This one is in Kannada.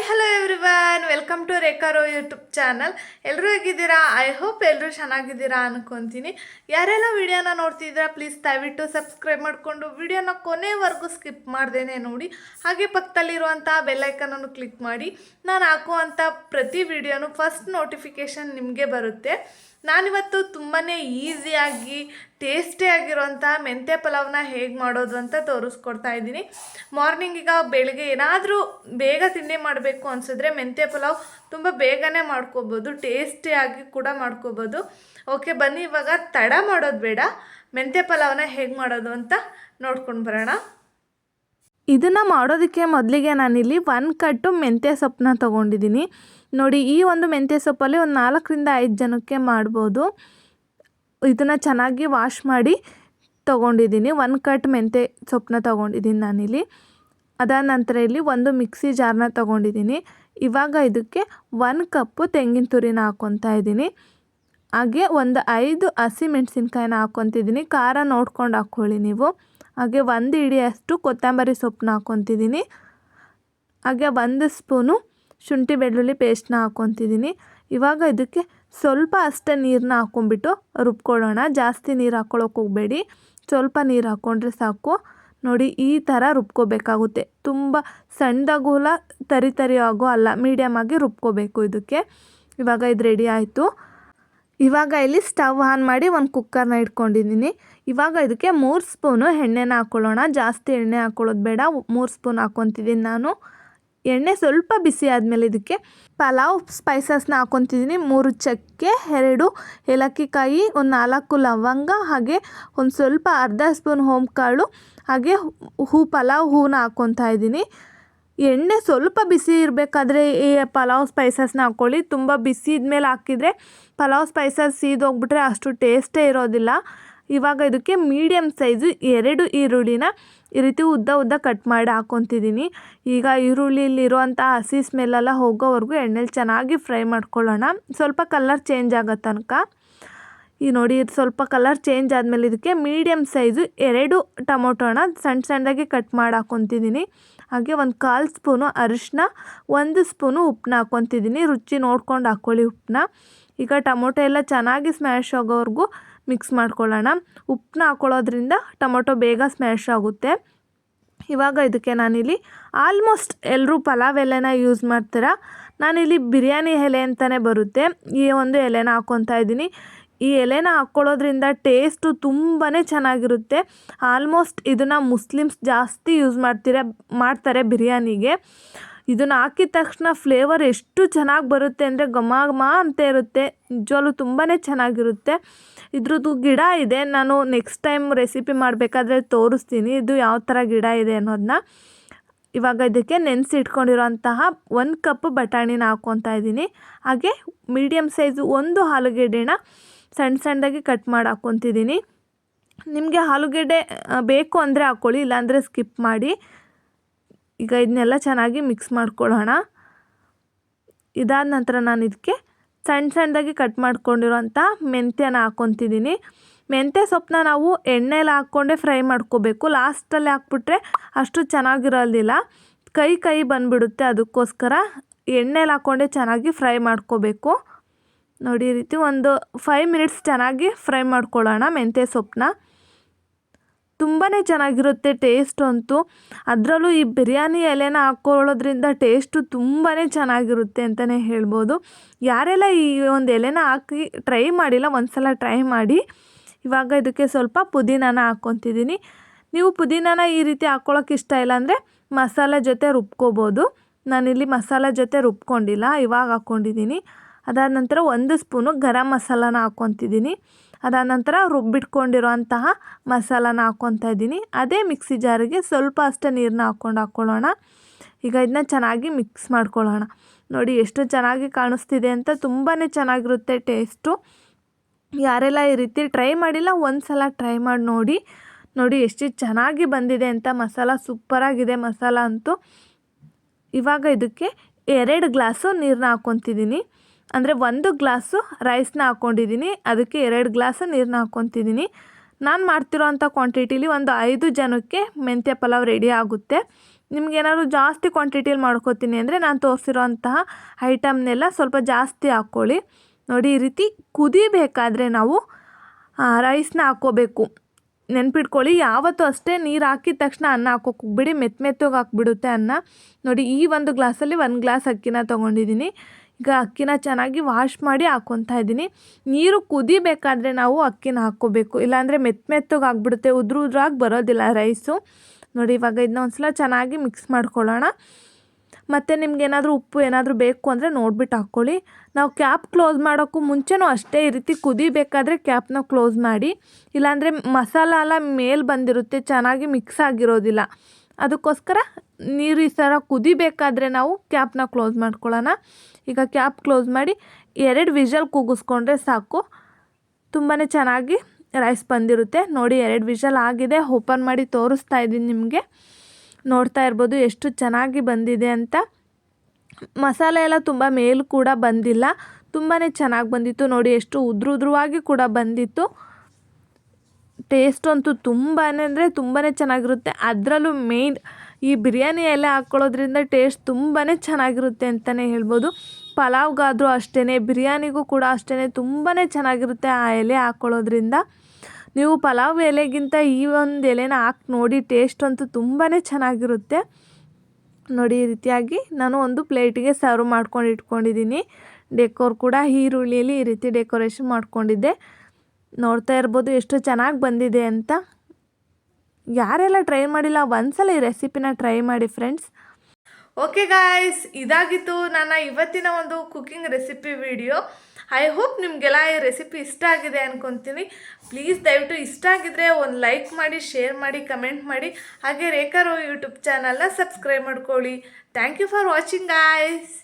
Hi hello everyone welcome to Rekharo YouTube channel ಎಲ್ಲರೂ ಹೇಗಿದ್ದೀರಾ? ಐ ಹೋಪ್ ಎಲ್ಲರೂ ಚೆನ್ನಾಗಿದ್ದೀರಾ ಅನ್ಕೊತೀನಿ. ಯಾರೆಲ್ಲ ವಿಡಿಯೋನ ನೋಡ್ತಿದ್ದೀರಾ ಪ್ಲೀಸ್ ದಯವಿಟ್ಟು ಸಬ್ಸ್ಕ್ರೈಬ್ ಮಾಡಿಕೊಂಡು ವಿಡಿಯೋನ ಕೊನೆವರೆಗೂ ಸ್ಕಿಪ್ ಮಾಡ್ದೇನೆ ನೋಡಿ. ಹಾಗೆ ಪಕ್ಕದಲ್ಲಿರುವಂಥ ಬೆಲ್ಲೈಕನನ್ನು ಕ್ಲಿಕ್ ಮಾಡಿ. ನಾನು ಹಾಕುವಂಥ ಪ್ರತಿ ವಿಡಿಯೋನು ಫಸ್ಟ್ ನೋಟಿಫಿಕೇಷನ್ ನಿಮಗೆ ಬರುತ್ತೆ. ನಾನಿವತ್ತು ತುಂಬಾ ಈಸಿಯಾಗಿ ಟೇಸ್ಟಿಯಾಗಿರುವಂಥ ಮೆಂತ್ಯ ಪಲಾವ್ನ ಹೇಗೆ ಮಾಡೋದು ಅಂತ ತೋರಿಸ್ಕೊಡ್ತಾ ಇದ್ದೀನಿ. ಮಾರ್ನಿಂಗ್ ಈಗ ಬೆಳಗ್ಗೆ ಏನಾದರೂ ಬೇಗ ತಿಂಡಿ ಮಾಡಬೇಕು ಅನಿಸಿದ್ರೆ ಮೆಂತ್ಯ ಪಲಾವ್ ತುಂಬ ಬೇಗನೆ ಮಾಡ್ಕೋಬೋದು ಟೇಸ್ಟಿಯಾಗಿ ಕೂಡ ಮಾಡ್ಕೋಬೋದು. ಓಕೆ ಬನ್ನಿ ಇವಾಗ ತಡ ಮಾಡೋದು ಬೇಡ. ಮೆಂತ್ಯ ಪಲಾವ್ನ ಹೇಗೆ ಮಾಡೋದು ಅಂತ ನೋಡ್ಕೊಂಡು ಬರೋಣ. ಇದನ್ನು ಮಾಡೋದಕ್ಕೆ ಮೊದಲಿಗೆ ನಾನಿಲ್ಲಿ ಒನ್ ಕಟ್ಟು ಮೆಂತ್ಯ ಸೊಪ್ಪನ್ನ ತೊಗೊಂಡಿದ್ದೀನಿ. ನೋಡಿ, ಈ ಒಂದು ಮೆಂತ್ಯ ಸೊಪ್ಪಲ್ಲಿ ಒಂದು ನಾಲ್ಕರಿಂದ ಐದು ಜನಕ್ಕೆ ಮಾಡ್ಬೋದು. ಇದನ್ನು ಚೆನ್ನಾಗಿ ವಾಶ್ ಮಾಡಿ ತೊಗೊಂಡಿದ್ದೀನಿ. ಒನ್ ಕಟ್ ಮೆಂತ್ಯ ಸೊಪ್ಪನ್ನ ತೊಗೊಂಡಿದ್ದೀನಿ ನಾನಿಲ್ಲಿ. ಅದಾದ ನಂತರ ಇಲ್ಲಿ ಒಂದು ಮಿಕ್ಸಿ ಜಾರ್ನ ತೊಗೊಂಡಿದ್ದೀನಿ. ಇವಾಗ ಇದಕ್ಕೆ ಒಂದು ಕಪ್ಪು ತೆಂಗಿನ ತುರಿನ ಹಾಕ್ಕೊತಾ ಇದ್ದೀನಿ. ಹಾಗೆ ಒಂದು ಐದು ಹಸಿ ಮೆಣಸಿನ್ಕಾಯಿನ ಹಾಕ್ಕೊತಿದ್ದೀನಿ ಖಾರ ನೋಡ್ಕೊಂಡು ಹಾಕ್ಕೊಳ್ಳಿ ನೀವು. ಹಾಗೆ ಒಂದು ಇಡಿಯಷ್ಟು ಕೊತ್ತಂಬರಿ ಸೊಪ್ಪನ್ನ ಹಾಕ್ಕೊತಿದ್ದೀನಿ. ಹಾಗೆ ಒಂದು ಸ್ಪೂನು ಶುಂಠಿ ಬೆಳ್ಳುಳ್ಳಿ ಪೇಸ್ಟ್ನ ಹಾಕ್ಕೊತಿದ್ದೀನಿ. ಇವಾಗ ಇದಕ್ಕೆ ಸ್ವಲ್ಪ ಅಷ್ಟೇ ನೀರನ್ನ ಹಾಕ್ಕೊಂಬಿಟ್ಟು ರುಬ್ಕೊಳ್ಳೋಣ. ಜಾಸ್ತಿ ನೀರು ಹಾಕ್ಕೊಳ್ಳೋಕೆ ಹೋಗಬೇಡಿ. ಸ್ವಲ್ಪ ನೀರು ಹಾಕ್ಕೊಂಡ್ರೆ ಸಾಕು. ನೋಡಿ, ಈ ಥರ ರುಬ್ಕೋಬೇಕಾಗುತ್ತೆ. ತುಂಬ ಸಣ್ಣದಾಗೂ ಅಲ್ಲ, ತರಿ ತರಿ ಆಗೋ ಅಲ್ಲ ಮೀಡಿಯಮ್ ಆಗಿ ರುಬ್ಕೋಬೇಕು ಇದಕ್ಕೆ. ಇವಾಗ ಇದು ರೆಡಿ ಆಯಿತು. ಇವಾಗ ಇಲ್ಲಿ ಸ್ಟವ್ ಆನ್ ಮಾಡಿ ಒಂದು ಕುಕ್ಕರ್ನ ಇಟ್ಕೊಂಡಿದ್ದೀನಿ. ಇವಾಗ ಇದಕ್ಕೆ ಮೂರು ಸ್ಪೂನು ಎಣ್ಣೆನ ಹಾಕ್ಕೊಳ್ಳೋಣ ಜಾಸ್ತಿ ಎಣ್ಣೆ ಹಾಕ್ಕೊಳ್ಳೋದು ಬೇಡ. ಮೂರು ಸ್ಪೂನ್ ಹಾಕ್ಕೊತಿದ್ದೀನಿ ನಾನು. ಎಣ್ಣೆ ಸ್ವಲ್ಪ ಬಿಸಿ ಆದಮೇಲೆ ಇದಕ್ಕೆ ಪಲಾವ್ ಸ್ಪೈಸಸ್ನ ಹಾಕ್ಕೊತಿದ್ದೀನಿ ಮೂರು ಚಕ್ಕೆ, ಎರಡು ಏಲಕ್ಕಿ ಕಾಯಿ ಒಂದು ನಾಲ್ಕು ಲವಂಗ, ಹಾಗೆ ಒಂದು ಸ್ವಲ್ಪ ಅರ್ಧ ಸ್ಪೂನ್ ಹೋಮ್ ಕಾಳು ಹಾಗೆ ಹೂ ಪಲಾವ್ ಹೂನ ಹಾಕ್ಕೊತಾ ಇದ್ದೀನಿ. ಎಣ್ಣೆ ಸ್ವಲ್ಪ ಬಿಸಿ ಇರಬೇಕಾದ್ರೆ ಈ ಪಲಾವ್ ಸ್ಪೈಸಸ್ನ ಹಾಕ್ಕೊಳ್ಳಿ ತುಂಬ ಬಿಸಿ ಇದ್ಮೇಲೆ ಹಾಕಿದರೆ ಪಲಾವ್ ಸ್ಪೈಸಸ್ ಸೀದೋಗ್ಬಿಟ್ರೆ ಅಷ್ಟು ಟೇಸ್ಟೇ ಇರೋದಿಲ್ಲ. ಇವಾಗ ಇದಕ್ಕೆ ಮೀಡಿಯಮ್ ಸೈಜು ಎರಡು ಈರುಳ್ಳಿನ ಈ ರೀತಿ ಉದ್ದ ಉದ್ದ ಕಟ್ ಮಾಡಿ ಹಾಕ್ಕೊತಿದ್ದೀನಿ. ಈಗ ಈರುಳ್ಳಿಲಿರುವಂಥ ಹಸಿ ಸ್ಮೆಲ್ಲೆಲ್ಲ ಹೋಗೋವರೆಗೂ ಎಣ್ಣೆಲಿ ಚೆನ್ನಾಗಿ ಫ್ರೈ ಮಾಡ್ಕೊಳ್ಳೋಣ. ಸ್ವಲ್ಪ ಕಲರ್ ಚೇಂಜ್ ಆಗೋ ತನಕ. ಈ ನೋಡಿ ಇದು ಸ್ವಲ್ಪ ಕಲರ್ ಚೇಂಜ್ ಆದಮೇಲೆ ಇದಕ್ಕೆ ಮೀಡಿಯಮ್ ಸೈಜು ಎರಡು ಟೊಮೊಟೊನ ಸಣ್ಣ ಸಣ್ಣದಾಗಿ ಕಟ್ ಮಾಡಿ ಹಾಕ್ಕೊತಿದ್ದೀನಿ. ಹಾಗೆ ಒಂದು ಕಾಲು ಸ್ಪೂನು ಅರಿಶಿನ ಒಂದು ಸ್ಪೂನು ಉಪ್ಪನ್ನ ಹಾಕ್ಕೊತಿದ್ದೀನಿ. ರುಚಿ ನೋಡ್ಕೊಂಡು ಹಾಕ್ಕೊಳ್ಳಿ ಉಪ್ಪನ್ನ ಈಗ ಟೊಮೊಟೊ ಎಲ್ಲ ಚೆನ್ನಾಗಿ ಸ್ಮ್ಯಾಶ್ ಆಗೋವರೆಗೂ ಮಿಕ್ಸ್ ಮಾಡ್ಕೊಳ್ಳೋಣ. ಉಪ್ಪನ್ನ ಹಾಕ್ಕೊಳ್ಳೋದ್ರಿಂದ ಟೊಮೊಟೊ ಬೇಗ ಸ್ಮ್ಯಾಶ್ ಆಗುತ್ತೆ. ಇವಾಗ ಇದಕ್ಕೆ ನಾನಿಲ್ಲಿ ಆಲ್ಮೋಸ್ಟ್ ಎಲ್ಲರೂ ಪಲಾವ್ ಎಲೆನ ಯೂಸ್ ಮಾಡ್ತೀರಾ? ನಾನಿಲ್ಲಿ ಬಿರಿಯಾನಿ ಎಲೆ ಅಂತಲೇ ಬರುತ್ತೆ. ಈ ಒಂದು ಎಲೆನ ಹಾಕ್ಕೊತಾ ಇದ್ದೀನಿ. ಈ ಎಲೆನ ಹಾಕ್ಕೊಳ್ಳೋದ್ರಿಂದ ಟೇಸ್ಟು ತುಂಬಾ ಚೆನ್ನಾಗಿರುತ್ತೆ. ಆಲ್ಮೋಸ್ಟ್ ಇದನ್ನು ಮುಸ್ಲಿಮ್ಸ್ ಜಾಸ್ತಿ ಯೂಸ್ ಮಾಡ್ತೀರ, ಮಾಡ್ತಾರೆ ಬಿರಿಯಾನಿಗೆ. ಇದನ್ನು ಹಾಕಿದ ತಕ್ಷಣ ಫ್ಲೇವರ್ ಎಷ್ಟು ಚೆನ್ನಾಗಿ ಬರುತ್ತೆ ಅಂದರೆ ಘಮ ಘಮ ಅಂತ ಇರುತ್ತೆ. ನಿಜವಾಗ್ಲೂ ತುಂಬಾ ಚೆನ್ನಾಗಿರುತ್ತೆ. ಇದ್ರದ್ದು ಗಿಡ ಇದೆ. ನಾನು ನೆಕ್ಸ್ಟ್ ಟೈಮ್ ರೆಸಿಪಿ ಮಾಡಬೇಕಾದ್ರೆ ತೋರಿಸ್ತೀನಿ ಇದು ಯಾವ ಥರ ಗಿಡ ಇದೆ ಅನ್ನೋದನ್ನ ಇವಾಗ ಇದಕ್ಕೆ ನೆನೆಸಿಟ್ಕೊಂಡಿರೋಂತಹ ಒಂದು ಕಪ್ ಬಟಾಣಿನ ಹಾಕ್ಕೊತಾ ಇದ್ದೀನಿ. ಹಾಗೆ ಮೀಡಿಯಮ್ ಸೈಜು ಒಂದು ಆಲೂಗೆಡ್ಡೆನ ಸಣ್ಣ ಸಣ್ಣದಾಗಿ ಕಟ್ ಮಾಡಿ ಹಾಕ್ಕೊತಿದ್ದೀನಿ ನಿಮಗೆ ಆಲೂಗೆಡ್ಡೆ ಬೇಕು ಅಂದರೆ ಹಾಕ್ಕೊಳ್ಳಿ ಇಲ್ಲಾಂದರೆ ಸ್ಕಿಪ್ ಮಾಡಿ. ಈಗ ಇದನ್ನೆಲ್ಲ ಚೆನ್ನಾಗಿ ಮಿಕ್ಸ್ ಮಾಡ್ಕೊಳ್ಳೋಣ ಇದಾದ ನಂತರ ನಾನು ಇದಕ್ಕೆ ಸಣ್ಣ ಸಣ್ಣದಾಗಿ ಕಟ್ ಮಾಡ್ಕೊಂಡಿರೋಂಥ ಮೆಂತ್ಯನ ಹಾಕ್ಕೊತಿದ್ದೀನಿ ಮೆಂತ್ಯ ಸೊಪ್ಪನ್ನ ನಾವು ಎಣ್ಣೆಲಿ ಹಾಕ್ಕೊಂಡೇ ಫ್ರೈ ಮಾಡ್ಕೋಬೇಕು. ಲಾಸ್ಟಲ್ಲಿ ಹಾಕ್ಬಿಟ್ರೆ ಅಷ್ಟು ಚೆನ್ನಾಗಿರೋದಿಲ್ಲ ಕೈ ಕೈ ಬಂದುಬಿಡುತ್ತೆ ಅದಕ್ಕೋಸ್ಕರ ಎಣ್ಣೆಲಿ ಹಾಕ್ಕೊಂಡೆ ಚೆನ್ನಾಗಿ ಫ್ರೈ ಮಾಡ್ಕೋಬೇಕು. ನೋಡಿ ರೀತಿ ಒಂದು ಫೈವ್ ಮಿನಿಟ್ಸ್ ಚೆನ್ನಾಗಿ ಫ್ರೈ ಮಾಡ್ಕೊಳ್ಳೋಣ ಮೆಂತ್ಯ ಸೊಪ್ಪನ್ನ ತುಂಬಾ ಚೆನ್ನಾಗಿರುತ್ತೆ ಟೇಸ್ಟ್ ಅಂತೂ. ಅದರಲ್ಲೂ ಈ ಬಿರಿಯಾನಿ ಎಲೆನ ಹಾಕ್ಕೊಳ್ಳೋದ್ರಿಂದ ಟೇಸ್ಟು ತುಂಬಾ ಚೆನ್ನಾಗಿರುತ್ತೆ ಅಂತಲೇ ಹೇಳ್ಬೋದು. ಯಾರೆಲ್ಲ ಈ ಒಂದು ಎಲೆನ ಹಾಕಿ ಟ್ರೈ ಮಾಡಿಲ್ಲ ಒಂದು ಸಲ ಟ್ರೈ ಮಾಡಿ, ಇವಾಗ ಇದಕ್ಕೆ ಸ್ವಲ್ಪ ಪುದೀನಾನ ಹಾಕ್ಕೊತಿದ್ದೀನಿ. ನೀವು ಪುದೀನಾನ ಈ ರೀತಿ ಹಾಕ್ಕೊಳ್ಳೋಕೆ ಇಷ್ಟ ಇಲ್ಲ ಅಂದರೆ ಮಸಾಲೆ ಜೊತೆ ರುಬ್ಕೋಬೋದು. ನಾನಿಲ್ಲಿ ಮಸಾಲೆ ಜೊತೆ ರುಬ್ಕೊಂಡಿಲ್ಲ, ಇವಾಗ ಹಾಕ್ಕೊಂಡಿದ್ದೀನಿ. ಅದಾದ ನಂತರ ಒಂದು ಸ್ಪೂನು ಗರಂ ಮಸಾಲನ ಹಾಕ್ಕೊತಿದ್ದೀನಿ. ಅದಾದ ನಂತರ ರುಬ್ಬಿಟ್ಕೊಂಡಿರುವಂತಹ ಮಸಾಲಾನ ಹಾಕ್ಕೊತಾ ಇದ್ದೀನಿ. ಅದೇ ಮಿಕ್ಸಿ ಜಾರಿಗೆ ಸ್ವಲ್ಪ ಅಷ್ಟೇ ನೀರನ್ನ ಹಾಕ್ಕೊಂಡು ಹಾಕ್ಕೊಳ್ಳೋಣ. ಈಗ ಇದನ್ನ ಚೆನ್ನಾಗಿ ಮಿಕ್ಸ್ ಮಾಡ್ಕೊಳ್ಳೋಣ. ನೋಡಿ ಎಷ್ಟು ಚೆನ್ನಾಗಿ ಕಾಣಿಸ್ತಿದೆ ಅಂತ ತುಂಬಾ ಚೆನ್ನಾಗಿರುತ್ತೆ ಟೇಸ್ಟು. ಯಾರೆಲ್ಲ ಈ ರೀತಿ ಟ್ರೈ ಮಾಡಿಲ್ಲ ಒಂದು ಸಲ ಟ್ರೈ ಮಾಡಿ ನೋಡಿ. ನೋಡಿ ಎಷ್ಟು ಚೆನ್ನಾಗಿ ಬಂದಿದೆ ಅಂತ ಮಸಾಲ ಸೂಪರಾಗಿದೆ ಮಸಾಲ ಅಂತೂ. ಇವಾಗ ಇದಕ್ಕೆ ಎರಡು ಗ್ಲಾಸು ನೀರನ್ನ ಹಾಕ್ಕೊತಿದ್ದೀನಿ. ಅಂದರೆ ಒಂದು ಗ್ಲಾಸು ರೈಸ್ನ ಹಾಕ್ಕೊಂಡಿದ್ದೀನಿ ಅದಕ್ಕೆ ಎರಡು ಗ್ಲಾಸು ನೀರನ್ನ ಹಾಕ್ಕೊತಿದ್ದೀನಿ ನಾನು ಮಾಡ್ತಿರೋ ಅಂಥ ಕ್ವಾಂಟಿಟೀಲಿ ಒಂದು ಐದು ಜನಕ್ಕೆ ಮೆಂತ್ಯ ಪಲಾವ್ ರೆಡಿ ಆಗುತ್ತೆ. ನಿಮಗೇನಾದ್ರು ಜಾಸ್ತಿ ಕ್ವಾಂಟಿಟಿಯಲ್ಲಿ ಮಾಡ್ಕೋತೀನಿ ಅಂದರೆ ನಾನು ತೋರಿಸಿರೋಂತಹ ಐಟಮ್ನೆಲ್ಲ ಸ್ವಲ್ಪ ಜಾಸ್ತಿ ಹಾಕ್ಕೊಳ್ಳಿ ನೋಡಿ, ಈ ರೀತಿ ಕುದಿಬೇಕಾದ್ರೆ ನಾವು ರೈಸ್ನ ಹಾಕ್ಕೋಬೇಕು ನೆನ್ಪಿಟ್ಕೊಳ್ಳಿ, ಯಾವತ್ತೂ ಅಷ್ಟೇ ನೀರು ಹಾಕಿದ ತಕ್ಷಣ ಅನ್ನ ಹಾಕೋಕೆ ಬಿಡಿ ಮೆತ್ತ ಮೆತ್ತಗೆ ಹಾಕ್ಬಿಡುತ್ತೆ ಅನ್ನ. ನೋಡಿ, ಈ ಒಂದು ಗ್ಲಾಸಲ್ಲಿ ಒಂದು ಗ್ಲಾಸ್ ಅಕ್ಕಿನ ತೊಗೊಂಡಿದ್ದೀನಿ. ಈಗ ಅಕ್ಕಿನ ಚೆನ್ನಾಗಿ ವಾಶ್ ಮಾಡಿ ಹಾಕ್ಕೊತಾ ಇದ್ದೀನಿ. ನೀರು ಕುದಿಬೇಕಾದ್ರೆ ನಾವು ಅಕ್ಕಿನ ಹಾಕ್ಕೋಬೇಕು. ಇಲ್ಲಾಂದರೆ ಮೆತ್ತ ಮೆತ್ತಗೆ ಆಗಿಬಿಡುತ್ತೆ, ಉದ್ರು ಉದ್ರಾಗಿ ಬರೋದಿಲ್ಲ ರೈಸು ನೋಡಿ ಇವಾಗ ಇದನ್ನ ಒಂದ್ಸಲ ಚೆನ್ನಾಗಿ ಮಿಕ್ಸ್ ಮಾಡ್ಕೊಳ್ಳೋಣ. ಮತ್ತು ನಿಮ್ಗೆ ಏನಾದರೂ ಉಪ್ಪು ಏನಾದರೂ ಬೇಕು ಅಂದರೆ ನೋಡ್ಬಿಟ್ಟು ಹಾಕ್ಕೊಳ್ಳಿ. ನಾವು ಕ್ಯಾಪ್ ಕ್ಲೋಸ್ ಮಾಡೋಕ್ಕೂ ಮುಂಚೆನೂ ಅಷ್ಟೇ ಈ ರೀತಿ ಕುದಿಬೇಕಾದ್ರೆ ಕ್ಯಾಪ್ನ ಕ್ಲೋಸ್ ಮಾಡಿ. ಇಲ್ಲಾಂದರೆ ಮಸಾಲ ಎಲ್ಲ ಮೇಲೆ ಬಂದಿರುತ್ತೆ, ಚೆನ್ನಾಗಿ ಮಿಕ್ಸ್ ಆಗಿರೋದಿಲ್ಲ. ಅದಕ್ಕೋಸ್ಕರ ನೀರು ಈ ಥರ ಕುದಿಬೇಕಾದ್ರೆ ನಾವು ಕ್ಯಾಪ್ನ ಕ್ಲೋಸ್ ಮಾಡ್ಕೊಳ್ಳೋಣ. ಈಗ ಕ್ಯಾಪ್ ಕ್ಲೋಸ್ ಮಾಡಿ ಎರಡು ವಿಷಲ್ ಕೂಗಿಸ್ಕೊಂಡ್ರೆ ಸಾಕು. ತುಂಬಾ ಚೆನ್ನಾಗಿ ರೈಸ್ ಬಂದಿರುತ್ತೆ. ನೋಡಿ, ಎರಡು ವಿಷಲ್ ಆಗಿದೆ. ಓಪನ್ ಮಾಡಿ ತೋರಿಸ್ತಾ ಇದ್ದೀನಿ ನಿಮಗೆ. ನೋಡ್ತಾ ಇರ್ಬೋದು ಎಷ್ಟು ಚೆನ್ನಾಗಿ ಬಂದಿದೆ ಅಂತ. ಮಸಾಲೆ ಎಲ್ಲ ತುಂಬ ಮೇಲೂ ಕೂಡ ಬಂದಿಲ್ಲ. ತುಂಬಾ ಚೆನ್ನಾಗಿ ಬಂದಿತ್ತು. ನೋಡಿ, ಎಷ್ಟು ಉದ್ರು ಉದ್ರುವಾಗಿ ಕೂಡ ಬಂದಿತ್ತು. ಟೇಸ್ಟ್ ಅಂತೂ ತುಂಬಾ ಅಂದರೆ ತುಂಬಾ ಚೆನ್ನಾಗಿರುತ್ತೆ. ಅದರಲ್ಲೂ ಮೇಯ್ನ್ ಈ ಬಿರಿಯಾನಿ ಎಲೆ ಹಾಕ್ಕೊಳ್ಳೋದ್ರಿಂದ ಟೇಸ್ಟ್ ತುಂಬಾ ಚೆನ್ನಾಗಿರುತ್ತೆ ಅಂತಲೇ ಹೇಳ್ಬೋದು. ಪಲಾವ್ಗಾದರೂ ಅಷ್ಟೇ ಬಿರಿಯಾನಿಗೂ ಕೂಡ ಅಷ್ಟೇ ತುಂಬಾ ಚೆನ್ನಾಗಿರುತ್ತೆ ಆ ಎಲೆ ಹಾಕ್ಕೊಳ್ಳೋದ್ರಿಂದ ನೀವು ಪಲಾವ್ ಎಲೆಗಿಂತ ಈ ಒಂದು ಎಲೆನ ಹಾಕಿ ನೋಡಿ ಟೇಸ್ಟ್ ಅಂತೂ ತುಂಬಾ ಚೆನ್ನಾಗಿರುತ್ತೆ. ನೋಡಿ ಈ ರೀತಿಯಾಗಿ ನಾನು ಒಂದು ಪ್ಲೇಟಿಗೆ ಸರ್ವ್ ಮಾಡ್ಕೊಂಡು ಇಟ್ಕೊಂಡಿದ್ದೀನಿ. ಡೆಕೋರ್ ಕೂಡ ಈರುಳ್ಳಿಯಲ್ಲಿ ಈ ರೀತಿ ಡೆಕೋರೇಷನ್ ಮಾಡ್ಕೊಂಡಿದ್ದೆ. ನೋಡ್ತಾ ಇರ್ಬೋದು ಎಷ್ಟು ಚೆನ್ನಾಗಿ ಬಂದಿದೆ ಅಂತ. ಯಾರೆಲ್ಲ ಟ್ರೈ ಮಾಡಿಲ್ಲ, ಒಂದ್ಸಲ ಈ ರೆಸಿಪಿನ ಟ್ರೈ ಮಾಡಿ ಫ್ರೆಂಡ್ಸ್ ಓಕೆ ಗಾಯ್ಸ್ ಇದಾಗಿತ್ತು ನನ್ನ ಇವತ್ತಿನ ಒಂದು cooking recipe video I hope ನಿಮಗೆಲ್ಲ ಈ ರೆಸಿಪಿ ಇಷ್ಟ ಆಗಿದೆ ಅನ್ಕೊತೀನಿ. ಪ್ಲೀಸ್ ದಯವಿಟ್ಟು ಇಷ್ಟ ಆಗಿದ್ರೆ ಒಂದು ಲೈಕ್ ಮಾಡಿ ಶೇರ್ ಮಾಡಿ ಕಮೆಂಟ್ ಮಾಡಿ. ಹಾಗೆ ರೇಖಾರೋ ಯೂಟ್ಯೂಬ್ ಚಾನಲ್ನ ಸಬ್ಸ್ಕ್ರೈಬ್ ಮಾಡ್ಕೊಳ್ಳಿ. Thank you for watching guys